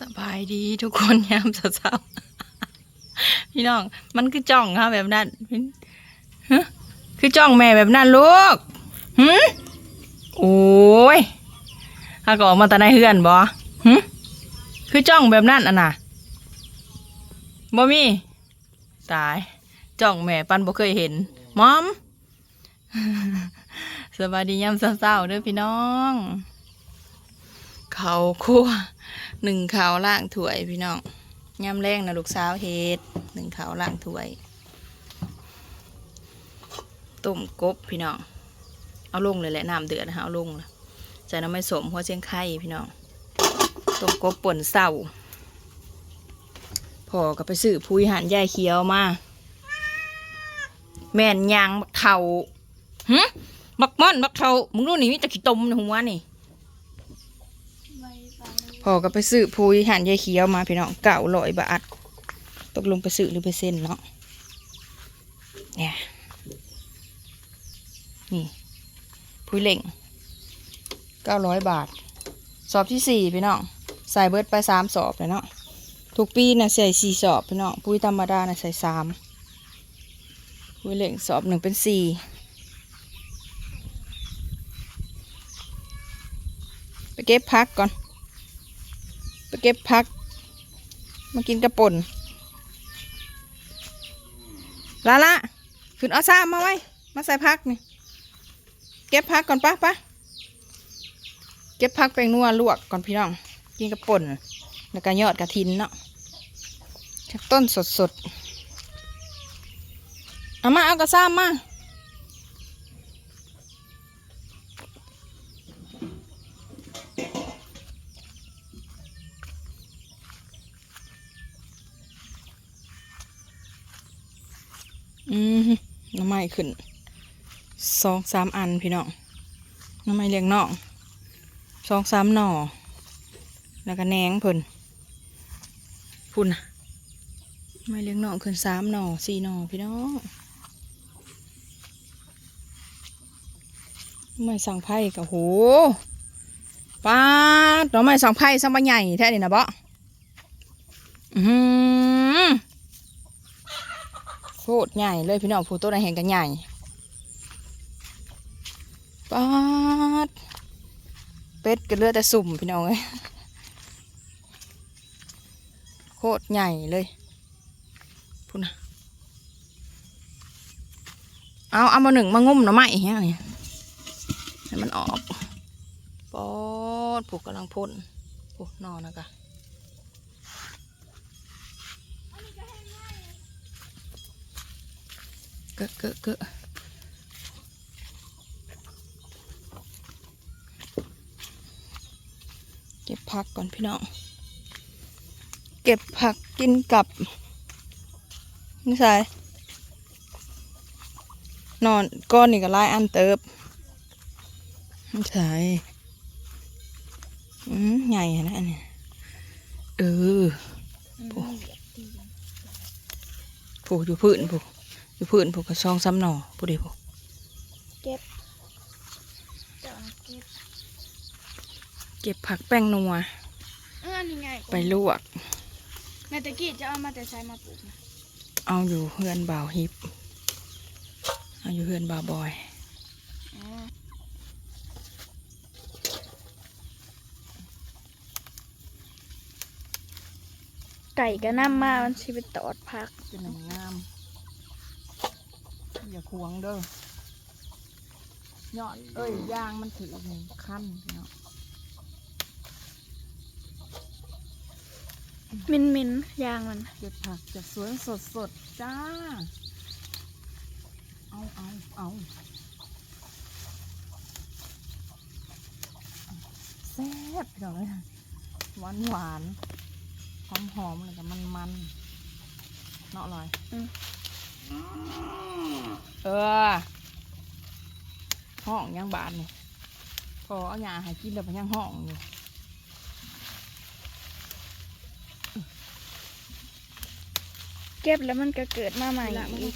สบายดีทุกคนยามเช้าๆพี่น้อง มันคือจ้องค่ะแบบนั้นฮะคือจ้องแม่แบบนั้นลูกหืมโอ้ยถ้าก็ออกมาแต่ในเฮือนบ่หืมคือจ้องแบบนั้นอะนะบ่มี ตาย จ้องแม่ปันบ่เคยเห็นมอม สวัสดียามเช้าๆเด้อพี่น้อง เขาคั่วหนึ่งเขาล่างถ้วยพี่น้องยำแรงนะลูกสาวเฮ็ดหนึ่งเขาล่างถ้วยต้มกบพี่น้องเอาลงเลยแหละน้ำเดือดนะคะเอาลงเลยใส่น้ำไม่สมหัวเชียงไข่พี่น้องต้มกบป่นเศร้าพอก็ไปซื้อพุยหันยายเขียวมาแม่นยางบักเทาหึบักม่อนบักเทามึงรู้นี่มีแต่ขี้ตมในหัวนี่ อก็ไปซื้อพุยหันยายเขียวมาพี่น้องเก่าลอยบาทตกลงไปซื้อหรือไปเส้นเนาะเนี่ยนี่พุยเหล่งเก้าร้อยบาท สอบที่สี่พี่น้องใส่เบิร์ดไปสามสอบเลยเนาะทุกปีน่ะใส่สี่สอบพี่น้องพุยธรรมดาน่ะใส่สามพุยเหล่งสอบหนึ่งเป็นสี่ไปเก็บพักก่อน ไปเก็บพัก มากินกระป่นลาละขึ้นเอาซ่ามาไว้ มาใส่พักนี่ เก็บพักก่อนปะปะเก็บพักแปลงนัวลวกก่อนพี่น้อง กินกระป่นแล้วก็ยอดกระถินเนาะจากต้นสดๆเอามาเอากระซ่ามา อืมน้ำไม้ขึ้นสองสามอันพี่น้องน้ำไม้เลี้ยงน่องสองสามหน่อ แล้วก็แหนงเพิ่นพุ่นนะไม้เลี้ยงน่องขึ้นสามหน่อสี่หน่อพี่น้องไม้สั่งไผ่กับโหป้าดน้ำไม้สั่งไผ่สั่งใบใหญ่แท้นี่นะบ่อือหือ โค ตรใหญ่เลยพี่น้องผู้ต้นแห่งกันใหญ่ป๊าดเป็ดก็เลือแต่สุ่มพี่น้องเอ้ยโคตรใหญ่เลยพูดนะเอาเอามาหนึ่งมางุ่มหน่อไม้เฮียนี่ให้มันออกป๊อดผูกกำลังพ่นโอ้นอนนะกะ เกะเกะเกะเก็บผักก่อนพี่น้อง เก็บผักกินกับนี่ใส่นอนก้อนนี่ก็ไล่อันเติบนี่ใส่อืมใหญ่นะอันนี้เออผูผูอยู่พื้นผู อยู่พื้นผูกกระซองซ้ำหน่อผู้เดียวผูกเก็บเจ้านะเก็บเก็บผักแป้งนัวเออนี่ไงไปลวกแม่ตะกี้จะเอามาแต่ใช้มาปลูกนะเอาอยู่เฮือนบ่าวฮิปเอาอยู่เฮือนบ่าวบอยอ๋อไก่ก็น้ำมามันสิไปตอดผักเป็นหนังงาม อย่าควงเด้อเนาะเอ้ยยางมันถือหนึ่งขั้นเนาะมินมินยางมันเก็บผักจากสวนสดสดๆจ้า เอาเอาเอาแซ่บพี่น้องเลยหวานหวานหอมหอมๆเลยกับมันมันๆเนาะอร่อย เออห้องยังบานนี่พอเอาหยาให้กินแล้วมันยังห้องอยู่เก็บแล้วมันก็เกิดมาใหม่ละมันอีก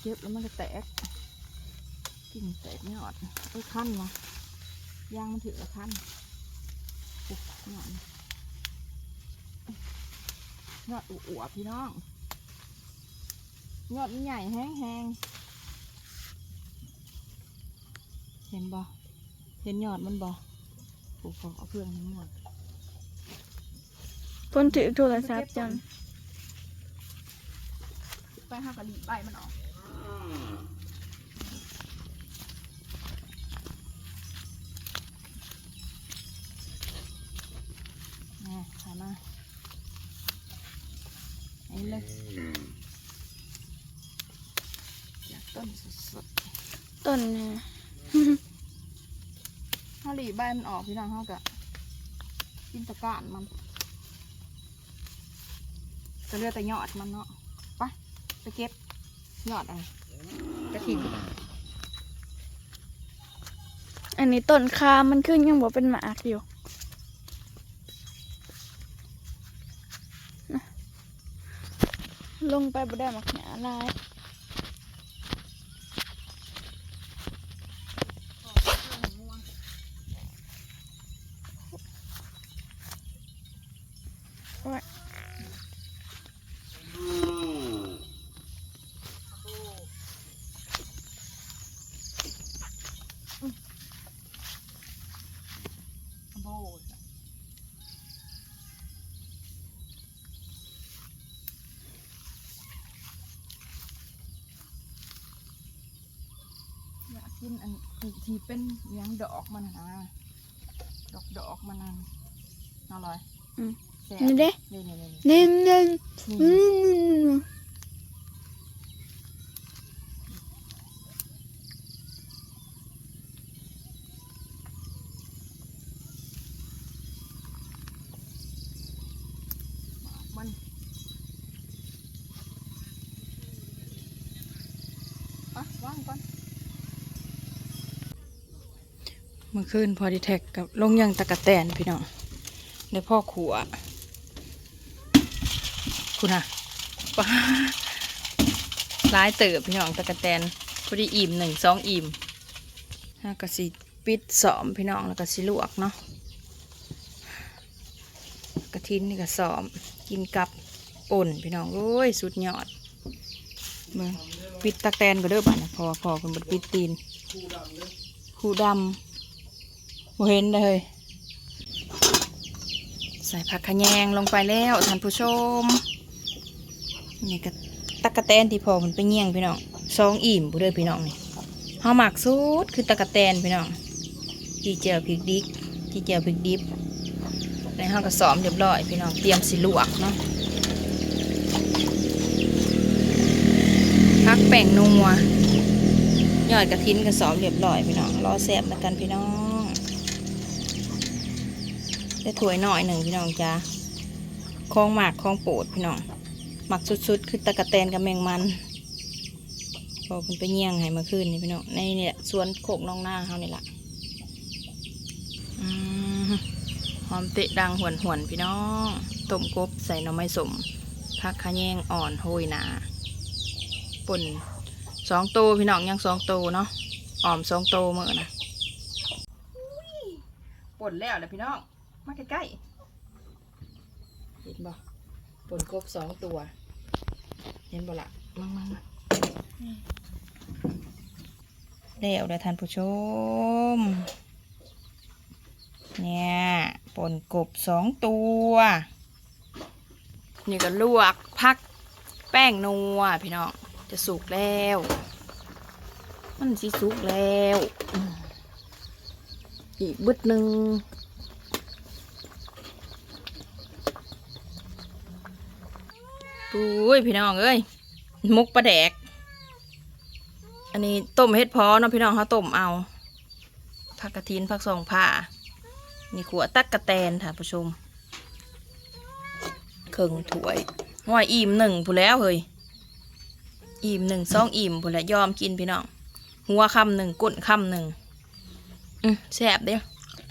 เก็บแล้วมันจะแตกกิ่งแตกยอดไอ้ยขั้นวะยางมันถือละขั้นปุ๊บยอด ยอดอวบๆพี่น้อง ยอดมันใหญ่แห้งแห้งๆ เห็นบ่เห็นยอดมันบ่ปลูกเอาเครื่องทั้งหมดเพิ่นถือโทรศัพท์จัง ไปห้ากะหรี่ใบมันออกนี่ถ่ายมาไอ้เลยจากต้นสด ต้นเนี่ยๆถ้าหรี่ใบมันออกพี่น้องเขากะกินตะกร้านมันก็เหลือแต่ยอดมันเนาะไปไปเก็บยอดอะไรกระถิ่นอันนี้ต้นคามันขึ้นยังบ่เป็นหมากอยู่นะลงไปบ่ได้หมักหนาลาย กกินอันที่ที่เป็นหยังดอกมันน่ะนะดอกดอกมันนั่นอร่อยอืมแซ่บนี่เด้นี่นี่นี่เน่นเน่นนี่อืมมันอะวางก่อน เมื่อคืนพอดีแท็กกับลงยังตะกะแตนพี่น้องในพ่อขัว คุณอะป้าร้ายเติบพี่น้องตะกะแตนพอดีอิ่มหนึ่งสองอิ่มห้ากะสิปิดสอมพี่น้องแล้วก็สิลวกเนาะกระทินนี่ก็สอม กินกับป่นพี่น้องโอ้ยสุดยอดเบิ่งปิดตะกะแตนก็เด้อบ้านนะพอพอคนบดปิดตีนคูดำ บ่เห็นเลย ใส่ผักขะแยงลงไปแล้วท่านผู้ชม นี่ก็ตะกะแตนที่พอมันไปเงี่ยงพี่น้องสองอิ่มบุเด้อพี่น้องนี่เฮาหมักสุดคือตะกะแตนพี่น้องที่เจียวพริกดิกที่เจียวพริกดิบแล้วเฮาก็ซ้อมเรียบร้อยพี่น้องเตรียมสิลวกเนาะพักแป้งนัวยอดกระทินก็ซ้อมเรียบร้อยพี่น้องรอแซ่บมากันพี่น้อง ได้ถวยหน่อยหนึ่งพี่น้องจ้าคองหมากคองโปดพี่น้องหมักสุดๆ คือตะกะแตนกับแมงมันพอเป็นไปเยี่ยงให้มื่อคืนนี่พี่น้องในนี่แหละสวนโขกน้องหน้าเขานี่แหละอืมหอมเตะดังหวนหวนพี่น้องต้มกบใส่หน่อไม้สมผักขะแยงอ่อนโหยหนาป่นสองโตวพี่น้องยังสองโตวเนาะอ่อมสองโตวเมื่อนะป่นแล้วแหละพี่น้อง มาใกล้ๆเห็นบ่ผลกบสองตัว เห็นบ่ละมังมังมั่งแล้วเด้ท่านผู้ชม เนี่ยปนกบสองตัว นี่ก็ลวกพักแป้งนัวพี่น้อง จะสุกแล้ว มันสิสุกแล้ว อีกบึดหนึ่ง ปุ้ยพี่น้องเอ้ยมุกปลาแดก อันนี้ต้มเฮ็ดพอเนาะพี่น้องเขาต้มเอาผักกระทินผักสองผ่านี่ขัวตักกระแตนท่านผู้ชมเครื่องถ้วยห้อยอิ่มหนึ่งผู้แล้วเฮ้ยอิ่มหนึ่งสองอิ่มผู้แล้วยอมกินพี่น้องหัวคำหนึ่งก้นคำหนึ่งอืมแซ่บเด้อ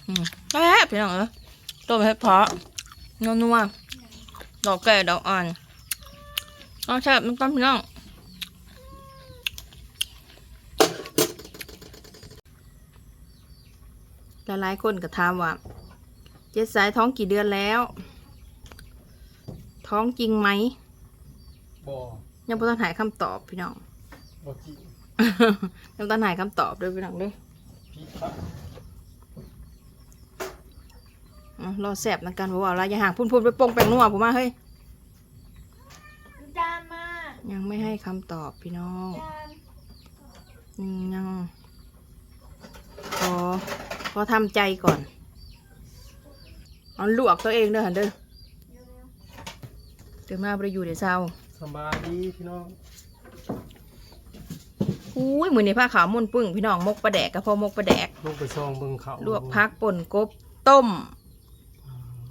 อืมแซ่บพี่น้องเอ้ยต้มเฮ็ดเพาะนัวดอกแก่ดอกอ่อน เอาแซ่บน้ำตาลพี่น้องหลายๆคนก็ถามว่าเจ็ดสายท้องกี่เดือนแล้ว ท้องจริงไหมบ่ยังบ่ทันหายคำตอบพี่น้องบ่จริงยังบ่ทันหายคำตอบด้วยพี่น้องเด้วยพี่ครับรอแสบนักกันบ่ว่าอะไรอย่าห่างพุ่นพุ่นไปโปงแปงนัวผมมาเฮ้ยจานมา ยังไม่ให้คำตอบพี่น้องจานอืมยังขอขอทำใจก่อนเอาลวกตัวเองเด้อหันเด้อเร็วเดี๋ยวมาไปอยู่เดี๋ยวเศร้าสบายดีพี่น้องอุ้ยมือในผ้าขาวมุ่นปึ้งพี่น้องมกปลาแดกกับพ่อมกปลาแดกลงไปซองเบิ่งเขาลวกพักป่นกบต้ม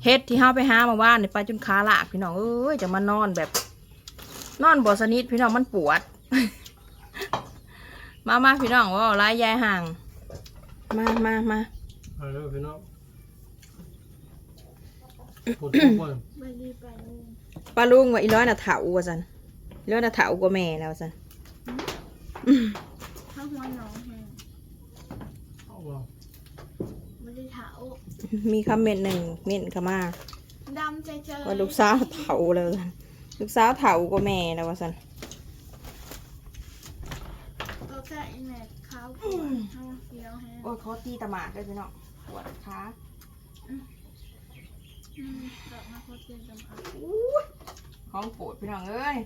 เฮ็ดที่เฮาไปหามาว่านนี่ไปจนขาลากพี่น้องเอ้ยจะมานอนแบบ นอนบ่สนิทพี่น้องมันปวด มามาพี่น้องว่าลายยายห่าง มามามาเอาเด้อพี่น้องปวดทุกวันๆไปรีบไปลุงป้าลุงว่าอีร้อยน่ะเถาว่าซั่นอีร้อยน่ะเถากว่าแม่แล้วซั่นถ้าหัวหนองแห้งเอาบ่ไม่ได้เถามีคอมเมนต์หนึ่งเม่นเข้ามาดำใจเจอว่าลูกสาวเถาแล้วซั่น ลูกสาวเถากว่าแม่แล้วว่าซั่นตัวแก่อีแม่ขาวปวดท้องเขียวแห้งโอ้ยเขาตีตะหมาดด้วยพี่น้องปวดขาอืมดอกมาโคตรเจ็บจำพักของโปรดพี่น้องเอ้ย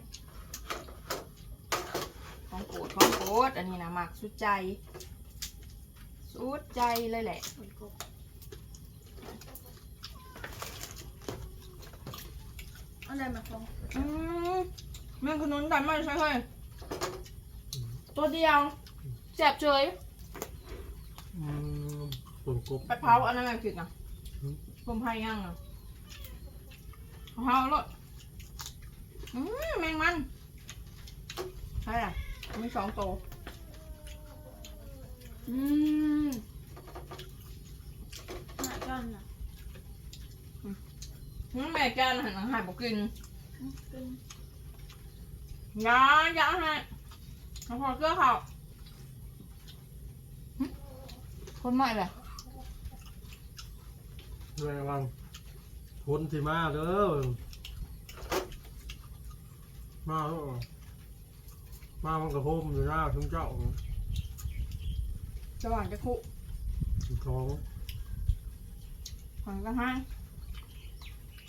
ของโปรดของโปรดอันนี้นะหมักสุดใจ สุดใจเลยแหละฝนกบ อะไรมาฟองอืมแม่งขนุนดันไม่ใช่เฮ้ยตัวเดียวแสบเฉยอืมปวดกบไปเผาอันนั้นแม่ผิดนะอืมผมพายย่างอะเผาเลยอืมแมงมันใช่อะมีสองตัวอืมหนาจันอะ งั้นแม่แกนหันหลังหายบอกกินอืมเป็นยาอยาให้เอาพอเกลือเขาหึคนใหม่เลยระวังพ้นสิมาเด้อมาเด้อมามันกระโพมอยู่หน้าทุ่งเจ้าสว่างจะคุท้องหันกันให้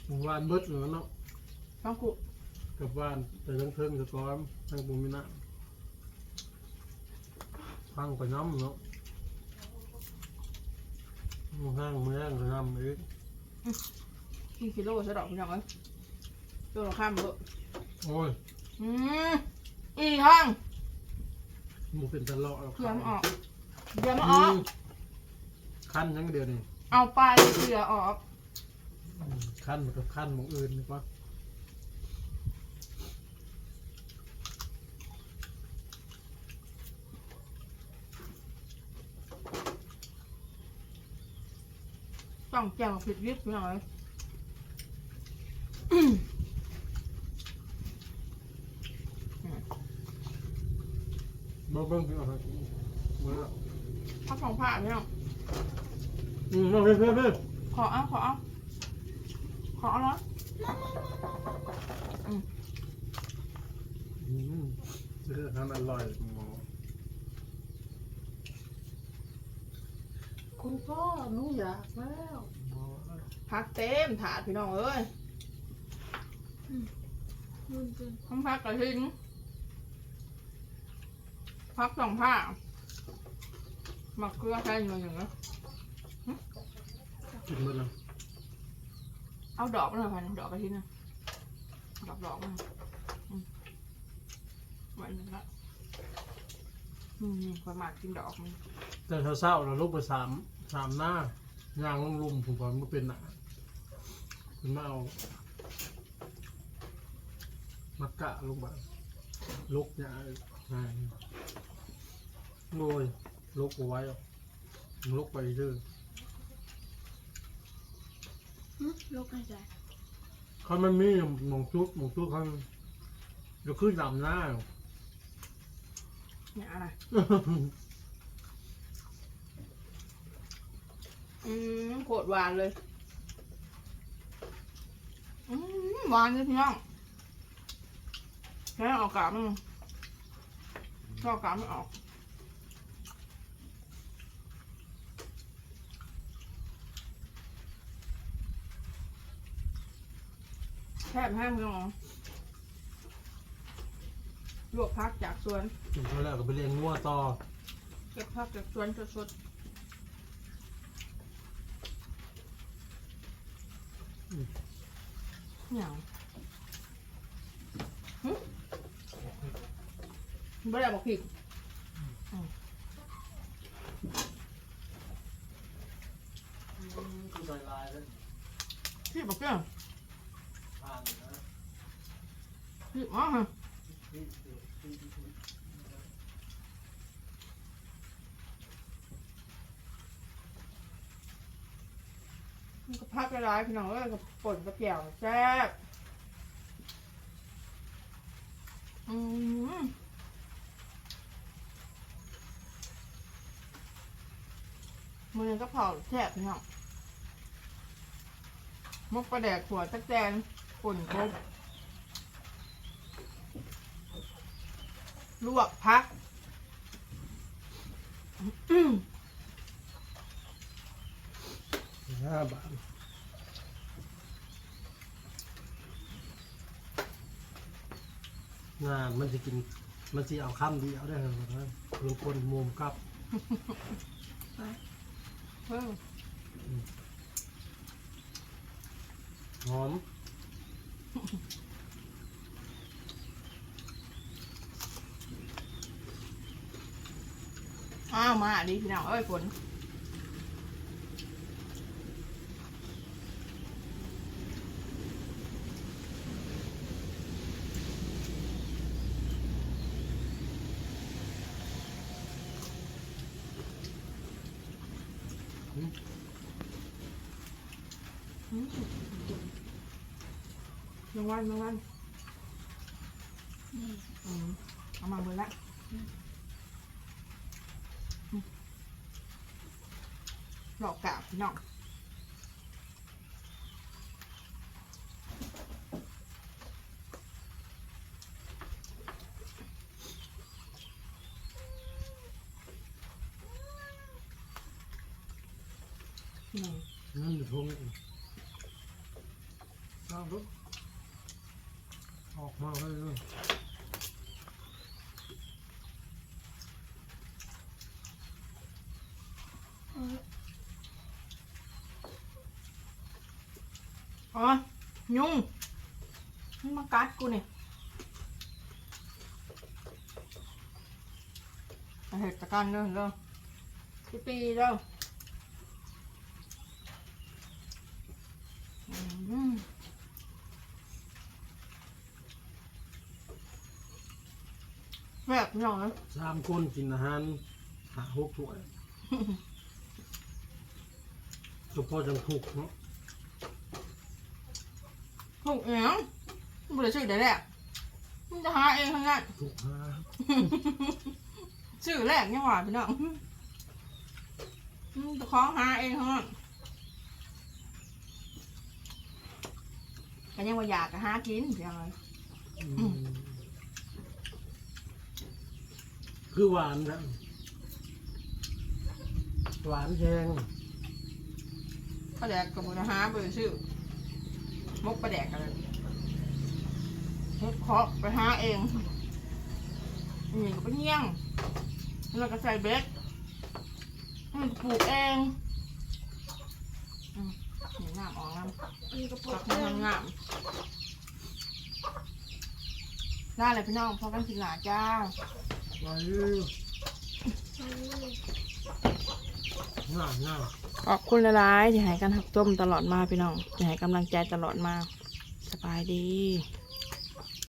หมู่บ้านเบิดเหมือนเนาะต้องคุกับบ้านแต่ทั้งเพิ่งสะก้อนทั้งปูมินะพังไปน้ำเนาะห้างเมืองก็น้ำอีกกี่กิโลสะดอกพี่น้องเอ้ยตัวละข้ามเบอะโอ้ยอืมอีกห้องหมูเป็นตะเลาะแล้วเผื่อมันออกเดี๋ยวมันออก ขั้นยังเดียวนี่เอาไปเผื่อออกอืม ขั้นมันกับขั้นหมองอื่นนี่ปะต้องแจวผิดยิบพี่น้องเอ้ยบ่เบิ่งพี่เอาไปเมื่อข้าวสองผ้าพี่น้องอืมเอาเพื่อนเพื่อนเพื่อนขอเอาขอเอาขอเอาเนาะ อืมเรื่ องทานอร่อยหมอคุณพ่อหนูอยากแล้วหมอพักเต็มถาดพี่น้องเอ้ยรุ่นเป็นทั้งพักกระทิงพักสองผ้าหมักเกลือใส่มาอย่างเงี้ยกินหมดแล้วเอาดอกมาหน่อยพันดอกกระทิงนะดอกดอกมาอืมไว้หนึ่งละ อืมนี่ความหมากกินดอกมันแต่เช้าๆเราลุกไปสามสามหน้าย่างลงลุมผมก่อนมันเป็นหนาคุณมาเอามักกะลงไปลุกเนี่ยง่ายโรยลุกเอาไว้เอาลุกไปเรื่อยหึโรคหายใจเขามันมีหมองชุดหมองชุดเขาจะขึ้นดำหน้าอยู่ เนี่ยอะไรอืมโคตรหวานเลย อืมหวานเลยพี่น้องแค่ออกกาบมันก็ออกกาบไม่ออกแทบแห้งพี่น้อง ลวกพักจากสวนกินเท่าแล้วก็ไปเลี้ยงงัวต่อเก็บผักจากสวนสดๆเหนียวหึบ่ได้บอกผิดคือลายลายเลยพี่บอกเจ้าทางนะ พี่อ๋อฮะมันก็ พักร้ายๆพี่น้องเอ้ยกับป่นกระเปียวแซ่บอืมมือก็เผาแซ่บพี่น้องมุกประแดกหัวตะแกนป่นกบลวกพักอื้อห้าบาท งานมันจะกิน มันจะเอาข้ามเดียวได้เหรอครับลงคนมุมกับเพิ่มหอมอ้าวมาดิพี่น้องเอ้ยฝน รางวัลรางวัลอืมเอามาเบอร์ละหลอกกาบพี่น้องอืม นั่นอยู่ทงเอาลูกออกมาเลยเลยอ๋อ ยุงมันมากัดกูเนี่ยเหตุการณ์เรื่องเรื่องปีเรื่องอืม แบบนี้เหรอสามคนกินอาหารหาหกถ้วยเฉพาะจังถูกเนาะถูกเองไม่ได้ชื่อเดี๋ยวแหละมันจะหาเองทั้งนั้นถูกหาชื่อแรกยังหวาพี่น้องอืมจะคล้องหาเองทั้งนั้นก็ยังว่าอยากจะหากินอย่างไรอืม คือหวานนะหวานแพงปลาแดกกับมือหาไปชื่อมกปลาแดกกันเลยเฮ็ดเคาะไปหาเองนี่ก็ไปเงี้ยงแล้วก็ใส่เบ็ดมันปลูกเองอืมนี่น้ำออกน้ำอันนี้ก็ปปักกเพื่ให้อนงามได้เลยพี่น้องพอกันกินหลาจ้า ไปใช่น้าน้าขอบคุณหลายๆที่ให้กันหักต้มตลอดมาพี่น้องที่ให้กำลังใจตลอดมา สบายดี